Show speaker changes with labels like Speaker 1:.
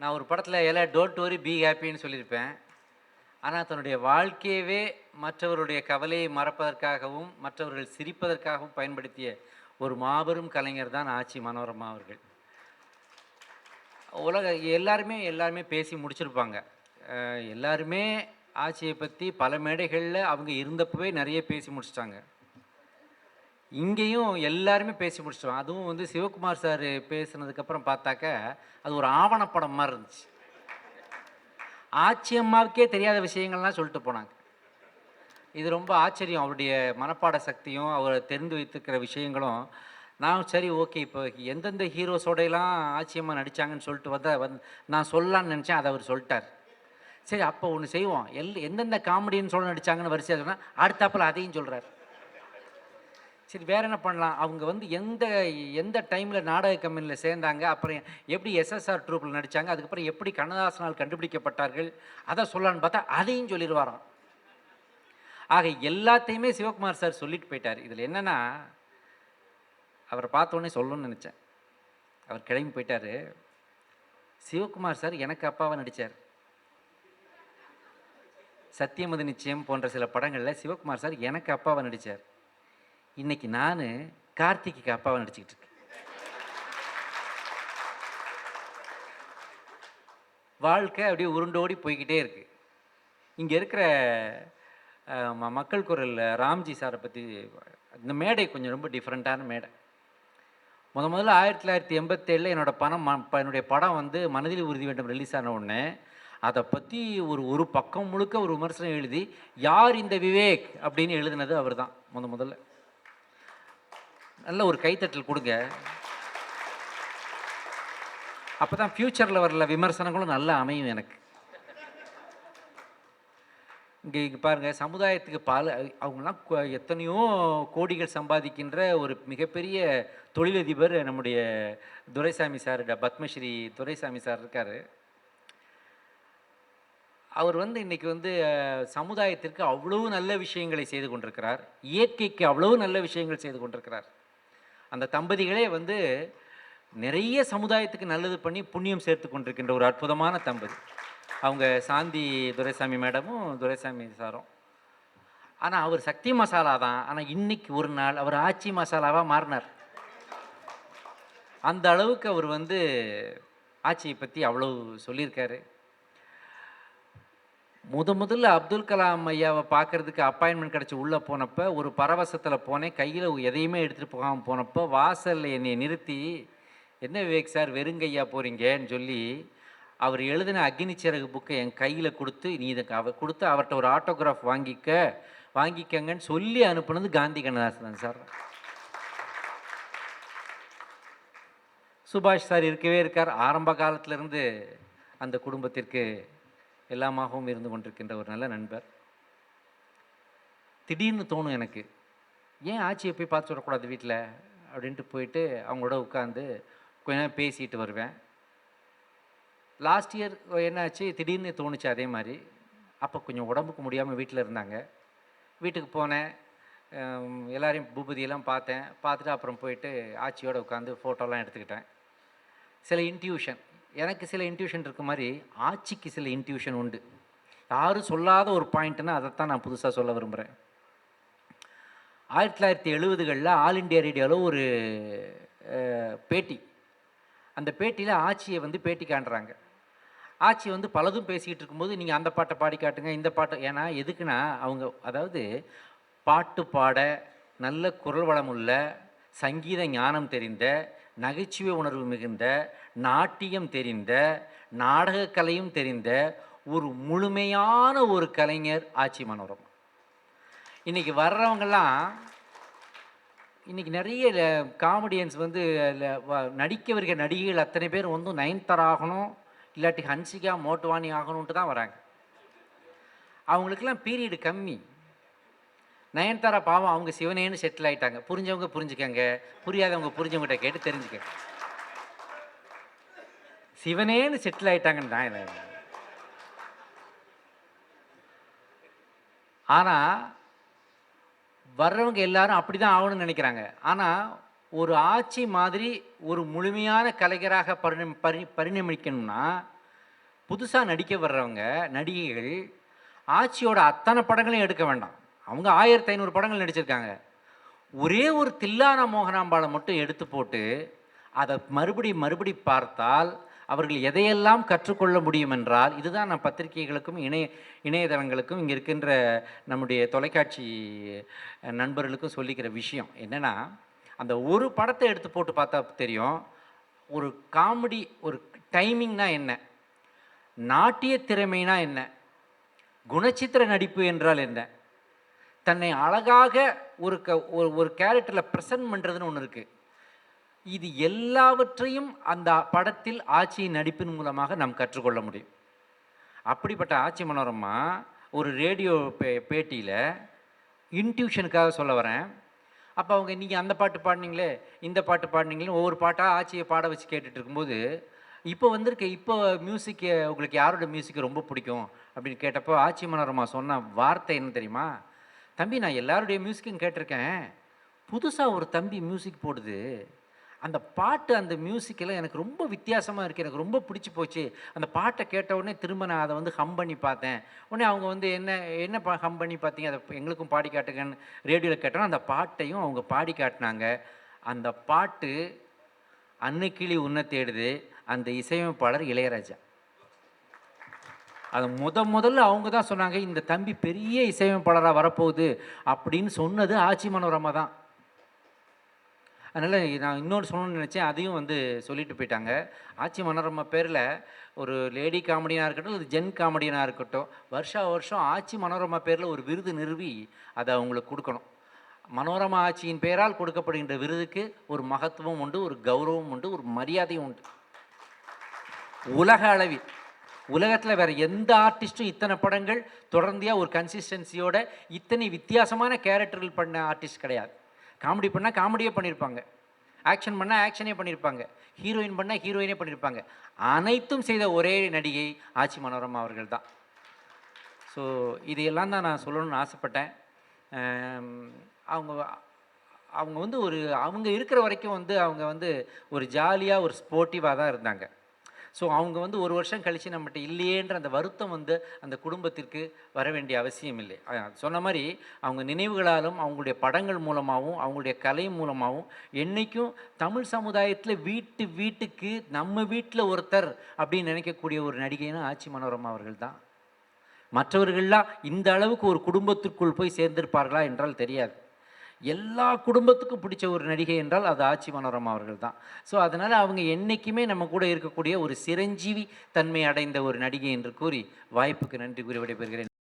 Speaker 1: நான் ஒரு படத்தில் எல்லாம் டோன்ட் வரி பி ஹாப்பின்னு சொல்லியிருப்பேன். ஆனால் தன்னுடைய வாழ்க்கையவே மற்றவருடைய கவலையை மறப்பதற்காகவும் மற்றவர்கள் சிரிப்பதற்காகவும் பயன்படுத்திய ஒரு மாபெரும் கலைஞர் தான் ஆச்சி மனோரமா அவர்கள். உலக எல்லாருமே எல்லாருமே பேசி முடிச்சிருப்பாங்க. எல்லாருமே ஆட்சியை பற்றி பல மேடைகளில் அவங்க இருந்தப்பவே நிறைய பேசி முடிச்சிட்டாங்க. இங்கேயும் எல்லாருமே பேசி முடிச்சிட்டோம். அதுவும் வந்து சிவகுமார் சார் பேசுனதுக்கப்புறம் பார்த்தாக்க அது ஒரு ஆவணப்படம் மாதிரி இருந்துச்சு. ஆச்சி அம்மாவுக்கே தெரியாத விஷயங்கள்லாம் சொல்லிட்டு போனாங்க. இது ரொம்ப ஆச்சரியம். அவருடைய மனப்பாட சக்தியும் அவர் தெரிந்து வைத்திருக்கிற விஷயங்களும். நான் சரி ஓகே இப்போ எந்தெந்த ஹீரோஸோடையெல்லாம் ஆச்சியம்மா நடித்தாங்கன்னு சொல்லிட்டு வந்த வந்து நான் சொல்லலான்னு நினச்சேன் அதை அவர் சொல்லிட்டார். சரி அப்போ ஒன்று செய்வோம். எல் எந்தெந்த காமெடின்னு சொல்ல நடித்தாங்கன்னு வரிசையாக சொன்னால் அடுத்தாப்பில் அதையும் சொல்கிறார் சரி வேற என்ன பண்ணலாம்? அவங்க வந்து எந்த எந்த டைமில் நாடக கம்பெனியில் சேர்ந்தாங்க? அப்புறம் எப்படி எஸ்எஸ்ஆர் ட்ரூப்பில் நடித்தாங்க அதுக்கப்புறம் எப்படி கண்ணதாசனால் கண்டுபிடிக்கப்பட்டார்கள்? அதை சொல்லலான்னு பார்த்தா அதையும் சொல்லிடுவாராம். ஆக எல்லாத்தையுமே சிவகுமார் சார் சொல்லிட்டு போயிட்டார். இதில் என்னென்னா அவரை பார்த்தோன்னே சொல்லணும்னு நினச்சேன். அவர் கிளம்பி போயிட்டார். சிவகுமார் சார் எனக்கு அப்பாவை நடித்தார் சத்தியமது நிச்சயம் போன்ற சில படங்களில் சிவகுமார் சார் எனக்கு அப்பாவை நடித்தார் இன்னைக்கு நான் கார்த்திக்கு அப்பாவை நடிச்சுக்கிட்டு இருக்கேன். வாழ்க்கை அப்படியே உருண்டோடி போய்கிட்டே இருக்கு. இங்கே இருக்கிற ம- மக்கள் குரலில் ராம்ஜி சாரை பற்றி இந்த மேடை கொஞ்சம் ரொம்ப டிஃப்ரெண்ட்டான மேடை. முத முதல்ல ஆயிரத்தி தொள்ளாயிரத்தி எண்பத்தேழில் என்னோடய பணம் ம- என்னுடைய படம் வந்து மனதில் உறுதி வேண்டும் ரிலீஸ் ஆன உடனே அதை பற்றி ஒரு ஒரு பக்கம் முழுக்க ஒரு விமர்சனம் எழுதி யார் இந்த விவேக்? அப்படின்னு எழுதினது அவர் தான் முத முதல்ல. நல்ல ஒரு கைத்தட்டல் கொடுங்க. அப்போ தான் ஃப்யூச்சரில் வரல விமர்சனங்களும் நல்லா அமையும் எனக்கு. இங்கே இங்கே பாருங்கள் சமுதாயத்துக்கு பல அவங்களாம் எத்தனையோ கோடிகள் சம்பாதிக்கின்ற ஒரு மிகப்பெரிய தொழிலதிபர் நம்முடைய துரைசாமி சார் பத்மஸ்ரீ துரைசாமி சார் இருக்கார். அவர் வந்து இன்றைக்கி வந்து சமுதாயத்திற்கு அவ்வளவு நல்ல விஷயங்களை செய்து கொண்டிருக்கிறார். இயற்கைக்கு அவ்வளவு நல்ல விஷயங்கள் செய்து கொண்டிருக்கிறார். அந்த தம்பதிகளே வந்து நிறைய சமுதாயத்துக்கு நல்லது பண்ணி புண்ணியம் சேர்த்து கொண்டிருக்கின்ற ஒரு அற்புதமான தம்பதி. அவங்க சாந்தி துரைசாமி மேடமும் துரைசாமி சாரும். ஆனால் அவர் சக்தி மசாலா தான். ஆனால் இன்னைக்கு ஒரு நாள் அவர் ஆச்சி மசாலாவாக மாறினார். அந்த அளவுக்கு அவர் வந்து ஆட்சியை பற்றி அவ்வளோ சொல்லியிருக்காரு. முத முதல்ல அப்துல் கலாம் ஐயாவை பார்க்கறதுக்கு அப்பாயின்மெண்ட் கிடச்சி உள்ளே போனப்போ ஒரு பரவசத்தில் போனேன். கையில் எதையுமே எடுத்துகிட்டு போகாமல் போனப்போ வாசலில் என்னை நிறுத்தி என்ன விவேக் சார் வெறுங்கையா போகிறீங்கன்னு சொல்லி அவர் எழுதின அக்னி சிறகு புக்கை என் கையில் கொடுத்து நீ இதை அவர் கொடுத்து அவர்கிட்ட ஒரு ஆட்டோகிராஃப் வாங்கிக்க வாங்கிக்கங்கன்னு சொல்லி அனுப்புனது காந்தி கண்ணதாசன் சார். சுபாஷ் சார் இருக்கவே இருக்கார். ஆரம்ப காலத்திலேருந்து அந்த குடும்பத்திற்கு எல்லாமாகவும் இருந்து கொண்டிருக்கின்ற ஒரு நல்ல நண்பர். திடீர்னு தோணும் எனக்கு ஏன் ஆட்சியை போய் பார்த்து சொல்லக்கூடாது வீட்டில் அப்படின்ட்டு போயிட்டு அவங்களோட உட்காந்து கொஞ்ச நேரம் பேசிட்டு வருவேன். லாஸ்ட் இயர் என்னாச்சு? திடீர்னு தோணுச்சு அதே மாதிரி. அப்போ கொஞ்சம் உடம்புக்கு முடியாமல் வீட்டில் இருந்தாங்க. வீட்டுக்கு போனேன். எல்லாரையும் பூபதியெல்லாம் பார்த்தேன். பார்த்துட்டு அப்புறம் போயிட்டு ஆச்சியோடு உட்காந்து ஃபோட்டோலாம் எடுத்துக்கிட்டேன். சில இன்ட்யூஷன் எனக்கு சில இன்ட்யூஷன் இருக்க மாதிரி ஆட்சிக்கு சில இன்ட்யூஷன் உண்டு. யாரும் சொல்லாத ஒரு பாயிண்ட்னா அதைத்தான் நான் புதுசாக சொல்ல விரும்புகிறேன் ஆயிரத்தி தொள்ளாயிரத்தி எழுபதுகளில் ஆல் இண்டியா ரேடியோவில் ஒரு பேட்டி. அந்த பேட்டியில் ஆட்சியை வந்து பேட்டி காண்றாங்க. ஆட்சி வந்து பலதும் பேசிக்கிட்டு இருக்கும்போது நீங்கள் அந்த பாட்டை பாடி காட்டுங்க இந்த பாட்டை. ஏன்னா எதுக்குன்னா அவங்க அதாவது பாட்டு பாட நல்ல குரல் வளமுள்ள சங்கீத ஞானம் தெரிந்த நகைச்சுவை உணர்வு மிகுந்த நாட்டியம் தெரிந்த நாடகக்கலையும் தெரிந்த ஒரு முழுமையான ஒரு கலைஞர் ஆட்சி மனோரமா. இன்னைக்கு வர்றவங்கெல்லாம் இன்றைக்கி நிறைய காமெடியன்ஸ் வந்து வ- நடிக்க வருகிற நடிகைகள் அத்தனை பேர் வந்து நயன்தாரா ஆகணும் இல்லாட்டி ஹன்சிகா மோட்டுவானி ஆகணுன்ட்டு தான் வராங்க. அவங்களுக்கெல்லாம் பீரியடு கம்மி. நயன்தாரா பாவம் அவங்க சிவனேன்னு செட்டில் ஆயிட்டாங்க. புரிஞ்சவங்க புரிஞ்சுக்கங்க. புரியாதவங்க புரிஞ்சவங்ககிட்ட கேட்டு தெரிஞ்சுக்க சிவனேன்னு செட்டில் ஆகிட்டாங்கன்னு தான் என்ன ஆனால் வர்றவங்க எல்லாரும் அப்படி தான் ஆகணும்னு நினைக்கிறாங்க. ஆனால் ஒரு ஆட்சி மாதிரி ஒரு முழுமையான கலைஞராக பரிணம் பரி பரிணமிக்கணும்னா புதுசாக நடிக்க வர்றவங்க நடிகைகள் ஆட்சியோட அத்தனை படங்களையும் எடுக்க வேண்டாம். அவங்க ஆயிரத்தி ஐநூறு படங்கள் நடிச்சிருக்காங்க. ஒரே ஒரு தில்லான மோகனாம்பாளை மட்டும் எடுத்து போட்டு அதை மறுபடி மறுபடி பார்த்தால் அவர்கள் எதையெல்லாம் கற்றுக்கொள்ள முடியும் என்றால் இதுதான் நான் பத்திரிகைகளுக்கும் இணைய இணையதளங்களுக்கும் இங்கே இருக்கின்ற நம்முடைய தொலைக்காட்சி நண்பர்களுக்கும் சொல்லிக்கிற விஷயம் என்னென்னா அந்த ஒரு படத்தை எடுத்து போட்டு பார்த்தா தெரியும் ஒரு காமெடி ஒரு டைமிங்னா என்ன? நாட்டிய திறமைனா என்ன? குணச்சித்திர நடிப்பு என்றால் என்ன? தன்னை அழகாக ஒரு க ஒரு ஒரு கேரக்டரில் ப்ரெசன்ட் பண்ணுறதுன்னு ஒன்று இருக்குது இது எல்லாவற்றையும் அந்த படத்தில் ஆட்சியின் நடிப்பின் மூலமாக நாம் கற்றுக்கொள்ள முடியும். அப்படிப்பட்ட ஆட்சி மனோரமா ஒரு ரேடியோ பே பேட்டியில் இன்ட்யூஷனுக்காக சொல்ல வரேன். அப்போ அவங்க நீங்கள் அந்த பாட்டு பாடினீங்களே இந்த பாட்டு பாடினீங்களே ஒவ்வொரு பாட்டாக ஆட்சியை பாட வச்சு கேட்டுட்டு இருக்கும்போது இப்போ வந்திருக்க இப்போ மியூசிக்கை உங்களுக்கு யாரோட மியூசிக் ரொம்ப பிடிக்கும்? அப்படின்னு கேட்டப்போ ஆட்சி மனோரமா சொன்ன வார்த்தை என்ன தெரியுமா? தம்பி நான் எல்லாருடைய மியூசிக்கும் கேட்டிருக்கேன். புதுசாக ஒரு தம்பி மியூசிக் போடுது. அந்த பாட்டு அந்த மியூசிக்கெல்லாம் எனக்கு ரொம்ப வித்தியாசமாக இருக்குது எனக்கு ரொம்ப பிடிச்சி போச்சு. அந்த பாட்டை கேட்ட உடனே திரும்ப நான் அதை வந்து ஹம் பண்ணி பார்த்தேன். உடனே அவங்க வந்து என்ன என்ன பா ஹம் பண்ணி பார்த்தீங்க? அதை எங்களுக்கும் பாடி காட்டுங்கன்னு ரேடியோவில் கேட்டோம் அந்த பாட்டையும் அவங்க பாடி காட்டினாங்க. அந்த பாட்டு அன்னைக்கிளி உன்னை தேடுது. அந்த இசையமைப்பாளர் இளையராஜா. அது முத முதல்ல அவங்க தான் சொன்னாங்க இந்த தம்பி பெரிய இசையமைப்பாளராக வரப்போகுது அப்படின்னு சொன்னது ஆச்சி மனோரமா தான். அதனால் நான் இன்னொன்று சொல்லணும்னு நினச்சேன் அதையும் வந்து சொல்லிட்டு போயிட்டாங்க. ஆச்சி மனோரமா பேரில் ஒரு லேடி காமெடியனாக இருக்கட்டும் இல்லை ஜென் காமெடியனாக இருக்கட்டும் வருஷா வருஷம் ஆச்சி மனோரமா பேரில் ஒரு விருது நிறுவி அதை அவங்களுக்கு கொடுக்கணும். மனோரமா ஆட்சியின் பெயரால் கொடுக்கப்படுகின்ற விருதுக்கு ஒரு மகத்துவம் உண்டு ஒரு கௌரவம் உண்டு ஒரு மரியாதையும் உண்டு. உலக அளவில். உலகத்தில் வேறு எந்த ஆர்டிஸ்ட்டும் இத்தனை படங்கள் தொடர்ந்தியாக ஒரு கன்சிஸ்டன்சியோட இத்தனை வித்தியாசமான கேரக்டர்கள் பண்ண ஆர்டிஸ்ட் கிடையாது. காமெடி பண்ணால் காமெடியே பண்ணியிருப்பாங்க ஆக்ஷன் பண்ணால் ஆக்ஷனே பண்ணியிருப்பாங்க ஹீரோயின் பண்ணால் ஹீரோயினே பண்ணியிருப்பாங்க அனைத்தும் செய்த ஒரே நடிகை ஆச்சி மனோரமா அவர்கள் தான் ஸோ இதையெல்லாம் தான் நான் சொல்லணும்னு ஆசைப்பட்டேன். அவங்க அவங்க வந்து ஒரு அவங்க இருக்கிற வரைக்கும் வந்து அவங்க வந்து ஒரு ஜாலியாக ஒரு ஸ்போர்ட்டிவாக தான் இருந்தாங்க. ஸோ அவங்க வந்து ஒரு வருஷம் கழித்து நம்மகிட்ட இல்லையேன்ற அந்த வருத்தம் வந்து அந்த குடும்பத்திற்கு வர வேண்டிய அவசியம் இல்லை. சொன்ன மாதிரி அவங்க நினைவுகளாலும் அவங்களுடைய படங்கள் மூலமாகவும் அவங்களுடைய கலை மூலமாகவும் என்றைக்கும் தமிழ் சமுதாயத்தில் வீட்டு வீட்டுக்கு நம்ம வீட்டில் ஒருத்தர் அப்படின்னு நினைக்கக்கூடிய ஒரு நடிகைனா ஆச்சி மனோரமா அவர்கள் தான் மற்றவர்கள்லாம் இந்த அளவுக்கு ஒரு குடும்பத்திற்குள் போய் சேர்ந்திருப்பார்களா என்றால் தெரியாது. எல்லா குடும்பத்துக்கும் பிடிச்ச ஒரு நடிகை என்றால் அது ஆச்சி மனோரமா அவர்கள் தான் ஸோ அதனால் அவங்க என்றைக்குமே நம்ம கூட இருக்கக்கூடிய ஒரு சிரஞ்சீவி தன்மை அடைந்த ஒரு நடிகை என்று கூறி வாய்ப்புக்கு நன்றி கூறி விடைபெறுகிறேன்.